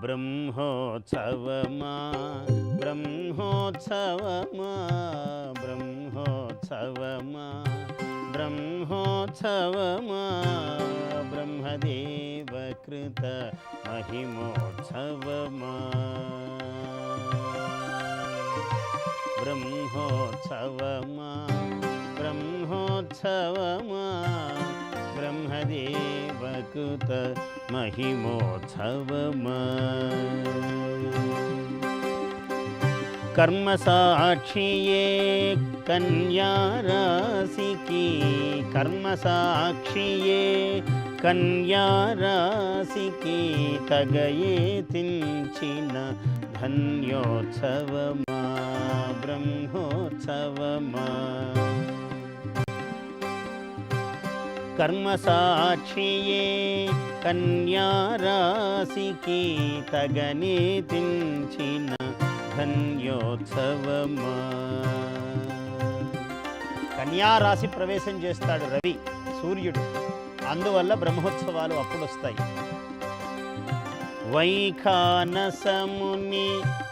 బ్రహ్మోత్సవమా బ్రహ్మోత్సవమా బ్రహ్మోత్సవమా బ్రహ్మోత్సవమా బ్రహ్మదేవకృత మహిమోత్సవమా. బ్రహ్మోత్సవమా బ్రహ్మోత్సవమా బ్రహ్మదేవకృత महिमोत्सव कर्मसाक्षिये कर्म साक्षि कन्या रासिकी कर्म कन्या रासिकी तगये तिञ्चिन धन्योत्सवमा ब्रह्मोत्सवमा कर्मसाक्षिये కన్యారాశికి తగనే తించిన ధన్యోత్సవమా. కన్యారాశి ప్రవేశం చేస్తాడు రవి సూర్యుడు. అందువల్ల బ్రహ్మోత్సవాలు అప్పుడు వస్తాయి వైఖానసముని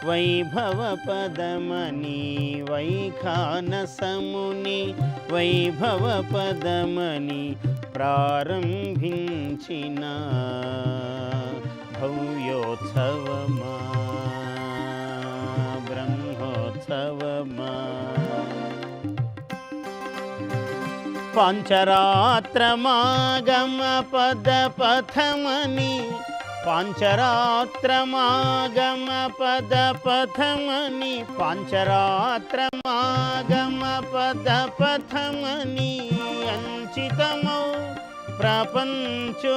వైభవ పదమని వైఖానసముని వైభవ పదమని ప్రారంభించిన భవ్యోత్సవమా బ్రహ్మోత్సవమా. పాంచరాత్రమాగమ పద పథమని పాంచరాత్రమాగమ పద పథమని పాంచరాత్రమాగమ పద పథమని అంచితమౌ ప్రపంచోత్సవమా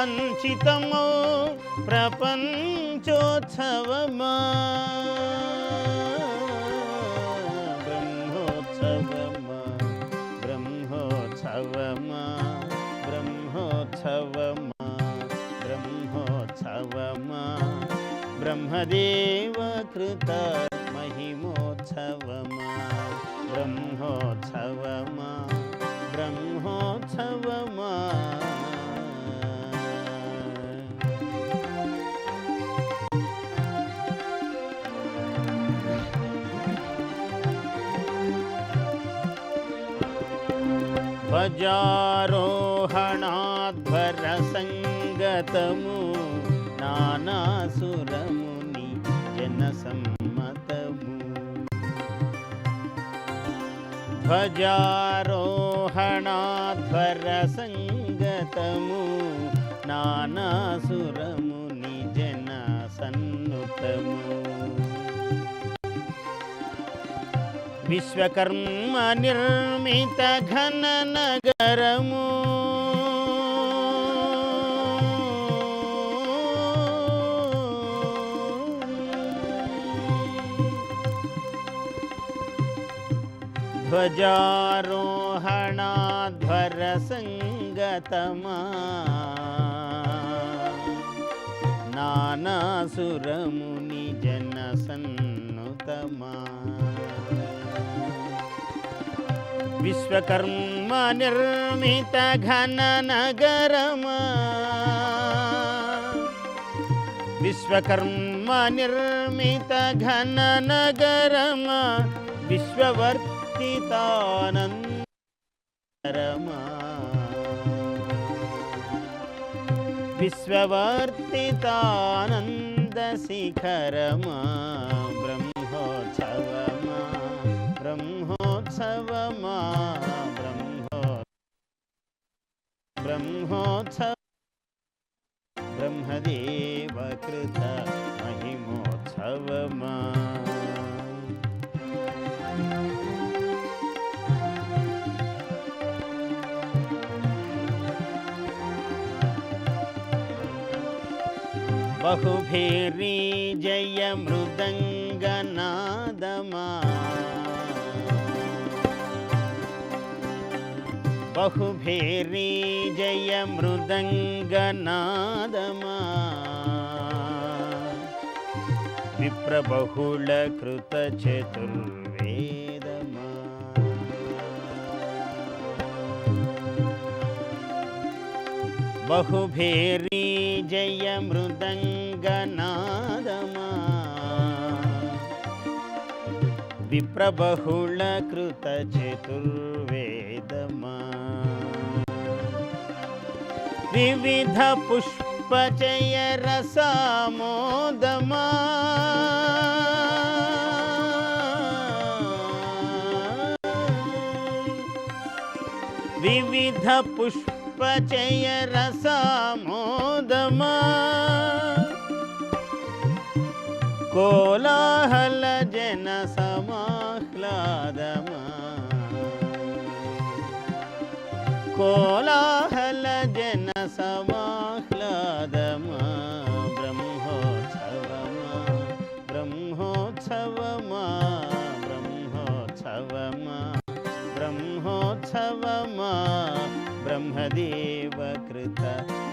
అంచితమౌ ప్రపంచోత్సవమా ब्रह्मदेव कृत महिमोत्सवमा ब्रह्मोत्सवमा ब्रह्मोत्सवमा ब्रह्मोत्सव भजारोहणाध्वरसङ्गतमु नानासुरमु सम्मतमु ध्वजारोहणाध्वरसङ्गतमु। नानासुरमुनिजनसन्नुतमु विश्वकर्म निर्मितघन नगरमु ध्वजारोहणाध्वरसङ्गतमा। नानासुरमुनिजनसन्नुतमा। विश्वकर्मनिर्मितघननगरमा। विश्वकर्मनिर्मितघननगरमा। विश्ववर्त सच्चिदानन्द रमा। ब्रह्मोत्सवमा ब्रह्मोत्सवमा ब्रह्मो ब्रह्मोत्सव ब्रह्मदेवकृत महिमोत्सवमा बहुभिरी जय मृदङ्गनादमा बहुभिरी जय मृदङ्गनादमा विप्रबहुलकृतचतुर्वेदमा बहुभेरी जय मृदङ्गनादमा विप्रबहुल विविध पुष्पचय रसमोदमा विविधपुष्प అపచయ రసామోదమా కోలాహల జన సమాహ్లాదమా. కోలాహల జన సమాహ్లాదమా. బ్రహ్మోత్సవమా బ్రహ్మోత్సవమా బ్రహ్మోత్సవమా బ్రహ్మోత్సవమా. బ్రహ్మదేవకృత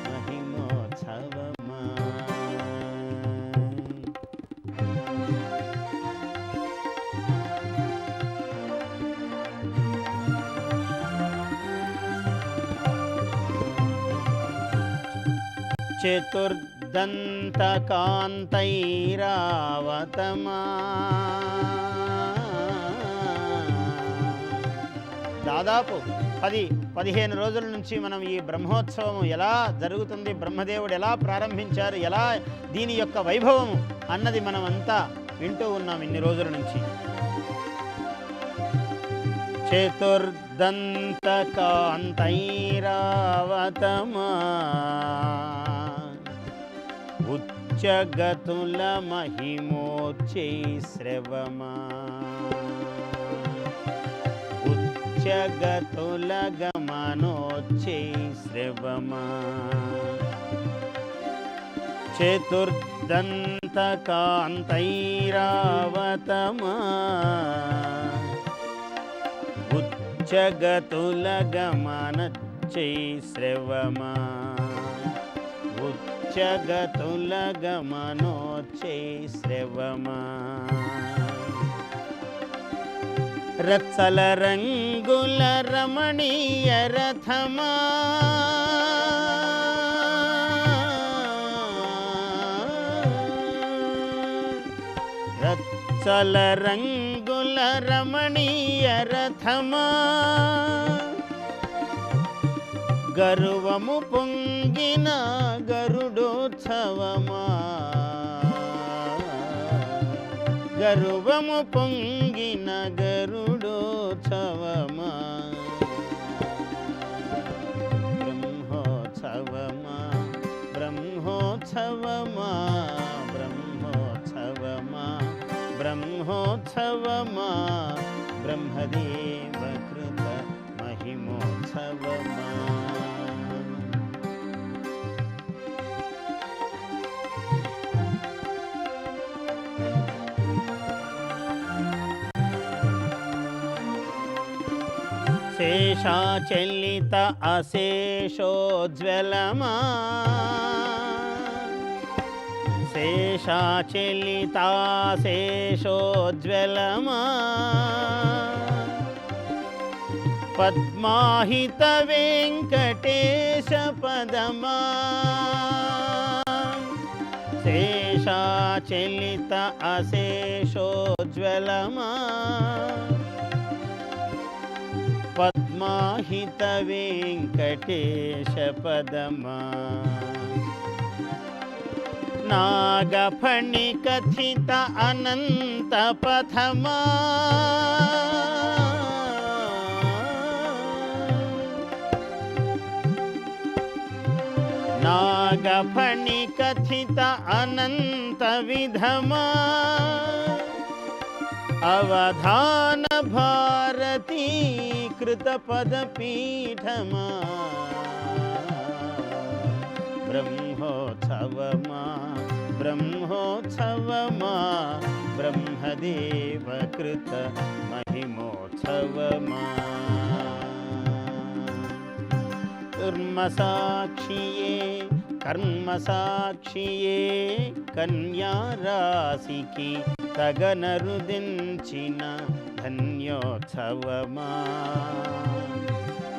మహిమోత్సవమా చతుర్దంతకాంతైరావతమా దాదాపు పది పదిహేను రోజుల నుంచి మనం ఈ బ్రహ్మోత్సవం ఎలా జరుగుతుంది బ్రహ్మదేవుడు ఎలా ప్రారంభించారు ఎలా దీని యొక్క వైభవం అన్నది మనం అంతా వింటూ ఉన్నాం ఇన్ని రోజుల నుంచి. చతుర్దంతకాంతైరావతమా ఉచ్చగతుల మహిమోచ్చై శ్రవమా ఉచ్చగతుల మనోచ్చే శ్రవమా? చతుర్దంతకాంతైరావతమా? ఉచ్చగతుల గమనచ్చై శ్రవమా? ఉచ్చగతుల గమనోచ్చై శ్రవమా? రత్సల రంగుల రమణీయ రథమా. రత్సల రంగుల రమణీయ రథమా. గరువము పొంగిన గరుడోత్సవమా. గర్వము పొంగిన గరుడోత్సవమా బ్రహ్మోత్సవమా బ్రహ్మోత్సవమా బ్రహ్మోత్సవమా బ్రహ్మోత్సవమా. బ్రహ్మదేవ కృత మహిమోత్సవమా. శేషాచలిత అశేషోజ్వలమా శేషాచలిత శేషోజ్వలమా పద్మాహిత వెంకటేశ పదమా శేషాచలిత అశేషోజ్వలమా పద్మాహిత వెంకటేశ పదమా నాగఫణి కథిత అనంత పథమా నాగఫణి కథిత అనంత విధమా अवधान भारती कृतपदपीठमा। ब्रह्मोत्सवमा ब्रह्मोत्सवमा ब्रह्मोत्सव मा ब्रह्मदेवकृतमहिमोत्सव कर्मसाक्षिये कर्मसाक्षि कन्या रासिकी తగనరుదించిన ధన్యోత్సవమా?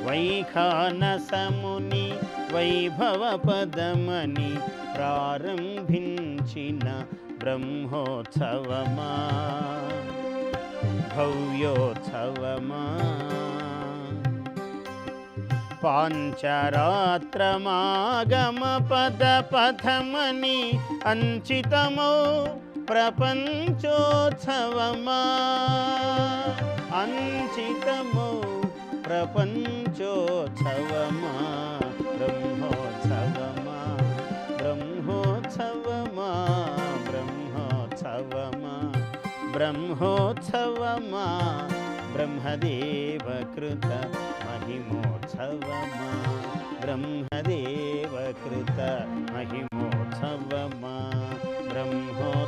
వైఖానసముని వైభవ పదమని ప్రారంభించిన బ్రహ్మోత్సవమా? భవ్యోత్సవమా? పాంచరాత్రమాగమ పద పథమని అంచితమో ప్రపంచోత్సవమా? అంచితము ప్రపంచోత్సవమా? బ్రహ్మోత్సవమా? బ్రహ్మోత్సవమా? బ్రహ్మోత్సవమా? బ్రహ్మోత్సవమా? బ్రహ్మదేవకృత మహిమోత్సవమా? బ్రహ్మదేవకృత మహిమోత్సవమా? బ్రహ్మో